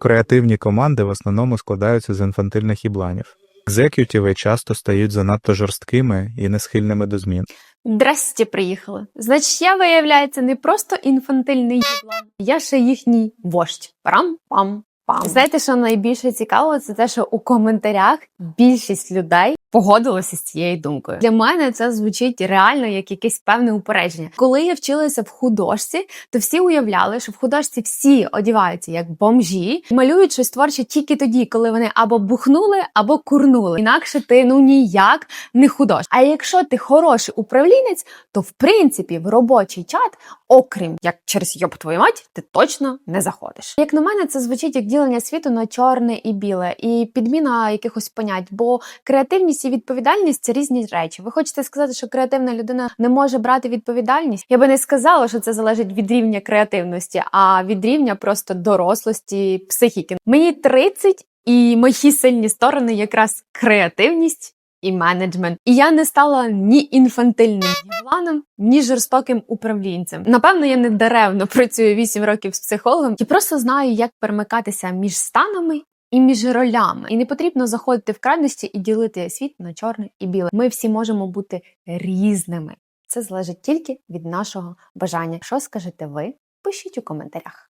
Креативні команди в основному складаються з інфантильних ібланів. Екзекютіви часто стають занадто жорсткими і несхильними до змін. Здрасті, приїхали. Значить, я, виявляється, не просто інфантильний їблан, я ще їхній вождь. Парам-пам. Пам. Знаєте, що найбільше цікаво, це те, що у коментарях більшість людей погодилася з цією думкою. Для мене це звучить реально як якесь певне упередження. Коли я вчилася в художці, то всі уявляли, що в художці всі одіваються як бомжі, малюють щось творче тільки тоді, коли вони або бухнули, або курнули. Інакше ти ну ніяк не худож. А якщо ти хороший управлінець, то в принципі в робочий чат, окрім як через йоб твою мать, ти точно не заходиш. Як на мене, це звучить як ділення світу на чорне і біле, і підміна якихось понять, бо креативність і відповідальність це різні речі. Ви хочете сказати, що креативна людина не може брати відповідальність? Я би не сказала, що це залежить від рівня креативності, а від рівня просто дорослості, психіки. Мені 30, і мої сильні сторони якраз креативність і менеджмент. І я не стала ні інфантильним дівланом, ні жорстоким управлінцем. Напевно, я не даремно працюю 8 років з психологом і просто знаю, як перемикатися між станами. І між ролями, і не потрібно заходити в крайності і ділити світ на чорне і біле. Ми всі можемо бути різними. Це залежить тільки від нашого бажання. Що скажете ви? Пишіть у коментарях.